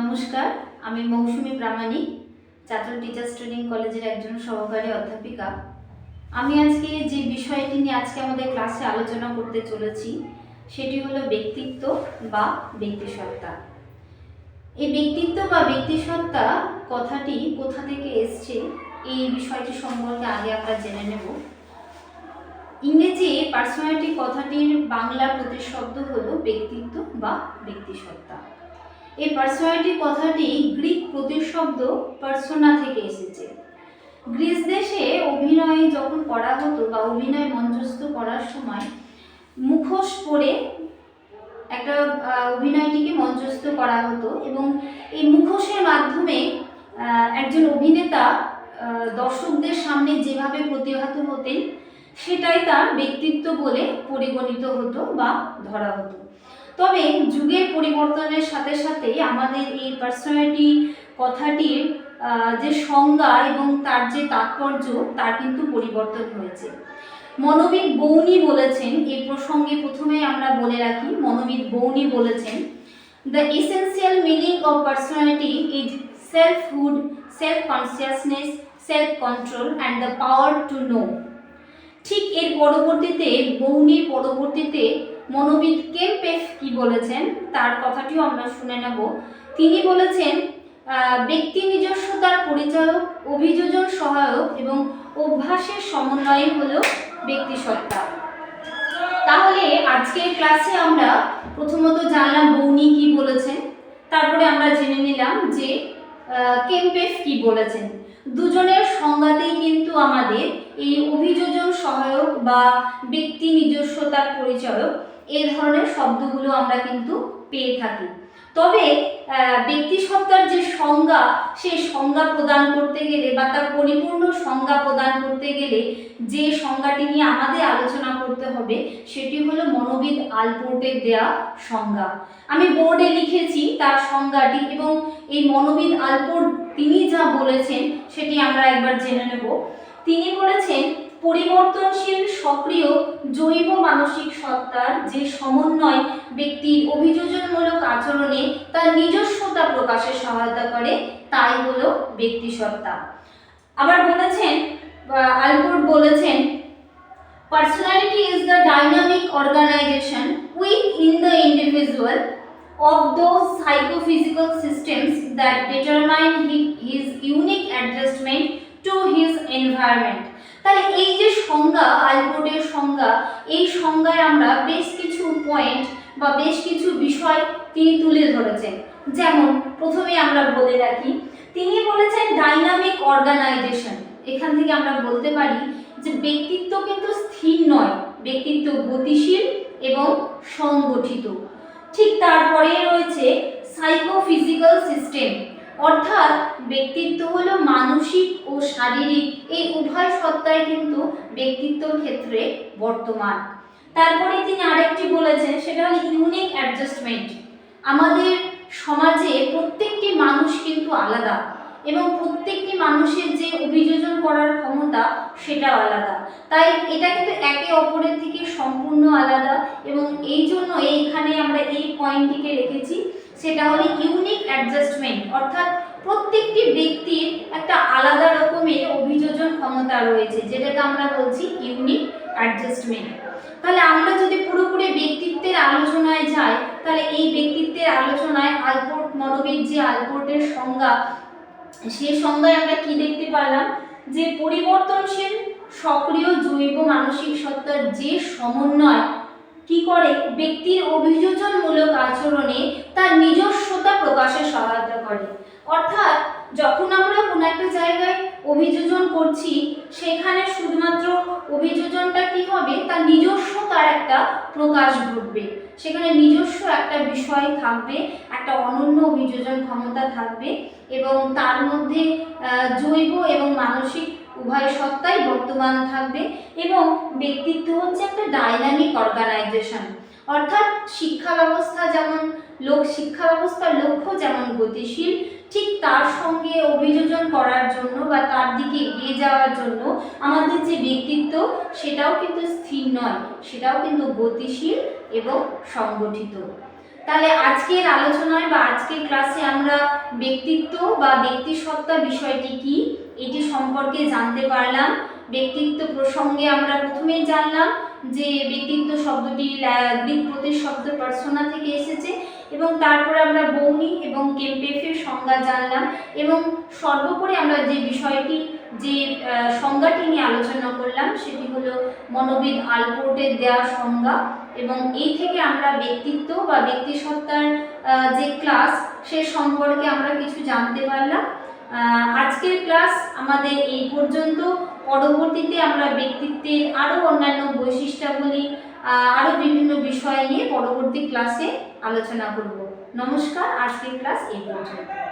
নমস্কার, আমি মৌসুমী প্রামাণিক, ছাত্র টিচার্স ট্রেনিং কলেজের একজন সহকারী অধ্যাপিকা। আমি আজকে যে বিষয়টি নিয়ে আজকে আমাদের ক্লাসে আলোচনা করতে চলেছি, সেটি হলো ব্যক্তিত্ব বা ব্যক্তিসত্তা এই ব্যক্তিত্ব বা ব্যক্তিসত্তা কথাটি কোথা থেকে এসছে, এই বিষয়টি সম্পর্কে আগে আমরা জেনে নেব। ইংরেজি পার্সোনালিটি কথাটির বাংলা প্রতিশব্দ হলো ব্যক্তিত্ব বা ব্যক্তিসত্তা এই পার্সোনালিটি কথাটি গ্রিক প্রতিশব্দ পার্সোনা থেকে এসেছে। গ্রিস দেশে অভিনয় যখন করা হতো বা অভিনয় মঞ্চস্থ করার সময় মুখোশ পরে একটা অভিনয়টিকে মঞ্চস্থ করা হতো এবং এই মুখোশের মাধ্যমে একজন অভিনেতা দর্শকদের সামনে যেভাবে প্রতিহত হতেন, সেটাই তার ব্যক্তিত্ব বলে পরিগণিত হতো বা ধরা হতো। তবে যুগের পরিবর্তনের সাথে সাথে আমাদের এই পার্সোনালিটি কথাটির যে সংজ্ঞা এবং তার যে তাৎপর্য, তার কিন্তু পরিবর্তন হয়েছে। মনোবিদ বৌনি বলেছেন, এই প্রসঙ্গে প্রথমে আমরা বলে রাখি, মনোবিদ বৌনি বলেছেন the essential meaning of personality is selfhood self consciousness self control and the power to know ঠিক এর পরবর্তীতে, বৌনির পরবর্তীতে মনোবিদ কেমপেফ কি বলেছেন তার কথাটিও আমরা শুনে নেব। তিনি বলেছেন ব্যক্তি নিজস্বতার পরিচায়ক, অভিযোজন সহায়ক এবং অভ্যাসের সমন্বয় হলো ব্যক্তিসত্তা তাহলে আজকের ক্লাসে আমরা প্রথমত জানলাম বৌনি কি বলেছেন, তারপরে আমরা জেনে নিলাম যে কেমপেফ কি বলেছেন। দুজনের সংজ্ঞাতেই কিন্তু আমাদের এই অভিযোজন সহায়ক বা ব্যক্তি নিজস্বতার পরিচয়ক এই ধরনের শব্দগুলো আমরা কিন্তু পেয়ে থাকি। তবে আহ, ব্যক্তিসত্তার যে সংজ্ঞা সেই সংজ্ঞা প্রদান করতে গেলে বা তার পরিপূর্ণ সংজ্ঞা প্রদান করতে গেলে যে সংজ্ঞাটি নিয়ে আমাদের আলোচনা করতে হবে সেটি হলো মনোবিদ আলপোর্টের দেয়া সংজ্ঞা। আমি বোর্ডে লিখেছি তার সংজ্ঞাটি এবং এই মনোবিদ আলপোর্ট তিনি যা বলেছেন সেটি আমরা একবার জেনে নেব। তিনি বলেছেন পরিবর্তনশীল সক্রিয় জৈব মানসিক সত্তার যে সমন্বয় ব্যক্তির অভিযোজনমূলক আচরণে তার নিজস্বতা প্রকাশে সহায়তা করে, তাই হলো ব্যক্তিসত্তা। আবার বলেছেন আলপোর্ট বলেছেন personality is the dynamic organization within the individual of those psychophysical systems that determine hi- his unique adjustment to his environment. তাহলে এই যে সংজ্ঞা আলপোর্টের সংজ্ঞা, এই সংজ্ঞায় আমরা বেশ কিছু পয়েন্ট বা বেশ কিছু বিষয় তিনি তুলে ধরেছেন। যেমন প্রথমে আমরা বলে রাখি, তিনি বলেছেন ডাইনামিক অর্গানাইজেশন এখান থেকে আমরা বলতে পারি যে ব্যক্তিত্ব কিন্তু স্থির নয়, ব্যক্তিত্ব গতিশীল এবং সংগঠিত। ঠিক তারপরে রয়েছে সাইকোফিজিক্যাল সিস্টেম অর্থাৎ ব্যক্তিত্ব হলো মানসিক ও শারীরিক, এই উভয় সত্তাই কিন্তু ব্যক্তিত্বর ক্ষেত্রে বর্তমান। তারপরে তিনি আরেকটি বলেছেন, সেটা হলো ইউনিক অ্যাডজাস্টমেন্ট আমাদের সমাজে প্রত্যেকটি মানুষ কিন্তু আলাদা এবং প্রত্যেকটি মানুষের যে অভিযোজন করার ক্ষমতা, সেটা আলাদা। তাই এটা কিন্তু একে অপরের থেকে সম্পূর্ণ আলাদা এবং এই জন্য এইখানে আমরা এই পয়েন্টটিকে রেখেছি সেটা হলো ইউনিক অ্যাডজাস্টমেন্ট অর্থাৎ প্রত্যেকটি ব্যক্তির একটা আলাদা রকমের অভিযোজন ক্ষমতা রয়েছে, যেটাকে আমরা বলছি ইউনিক অ্যাডজাস্টমেন্ট তাহলে আমরা যদি পুরোপুরি ব্যক্তিত্বের আলোচনায় যাই, তাহলে এই ব্যক্তিত্বের আলোচনায় আলপোর্ট মনোবিদ যে আলপোর্টের সংজ্ঞা সে সংজ্ঞায় আমরা কি দেখতে পেলাম যে পরিবর্তনশীল, সক্রিয়, জৈব, মানসিক সত্তার যে সমন্বয় কি করে? ব্যক্তির অভিযোজনমূলক আচরণে তার নিজস্বতা প্রকাশে সহায়তা করে। অর্থাৎ, যখন আমরা কোনো একটা জায়গায় অভিযোজন করছি, সেখানে শুধুমাত্র অভিযোজনটা কি হবে? তার নিজস্ব তার একটা প্রকাশ ঘটবে। সেখানে নিজস্ব একটা বিষয় থাকবে, একটা অনন্য অভিযোজন ক্ষমতা থাকবে এবং তার মধ্যে জৈব এবং মানসিক উভয় সত্তাই বর্তমান থাকবে এবং ব্যক্তিত্ব হচ্ছে একটা ডাইনামিক অর্গানাইজেশন অর্থাৎ শিক্ষা ব্যবস্থা যেমন লোক, শিক্ষা ব্যবস্থার লক্ষ্য যেমন গতিশীল, ঠিক তার সঙ্গে অভিযোজন করার জন্য বা তার দিকে এগিয়ে যাওয়ার জন্য আমাদের যে ব্যক্তিত্ব, সেটাও কিন্তু স্থির নয়, সেটাও কিন্তু গতিশীল এবং সংগঠিত। তাহলে আজকের আলোচনায় বা আজকের ক্লাসে আমরা ব্যক্তিত্ব বা ব্যক্তিসত্তা বিষয়টি কি এটি সম্পর্কে জানতে পারলাম। ব্যক্তিত্ব প্রসঙ্গে আমরা প্রথমেই জানলাম যে ব্যক্তিত্ব শব্দটি গ্রিক প্রতিশব্দ পার্সোনা থেকে এসেছে এবং তারপরে আমরা বৌনি এবং কেম্পেফের সংজ্ঞা জানলাম এবং সর্বোপরি আমরা যে বিষয়টি, যে সংজ্ঞাটি নিয়ে আলোচনা করলাম সেটি হলো মনোবিদ আলপোর্টের দেওয়া সংজ্ঞা এবং এই থেকে আমরা ব্যক্তিত্ব বা ব্যক্তিসত্তার যে ক্লাস সে সম্পর্কে আমরা কিছু জানতে পারলাম। আজকের ক্লাস আমাদের এই পর্যন্ত। পরবর্তীতে আমরা ব্যক্তিত্বের আরও অন্যান্য বৈশিষ্ট্যাবলী আরও বিভিন্ন বিষয় নিয়ে পরবর্তী ক্লাসে আলোচনা করব। নমস্কার, আজকের ক্লাস এই পর্যন্ত।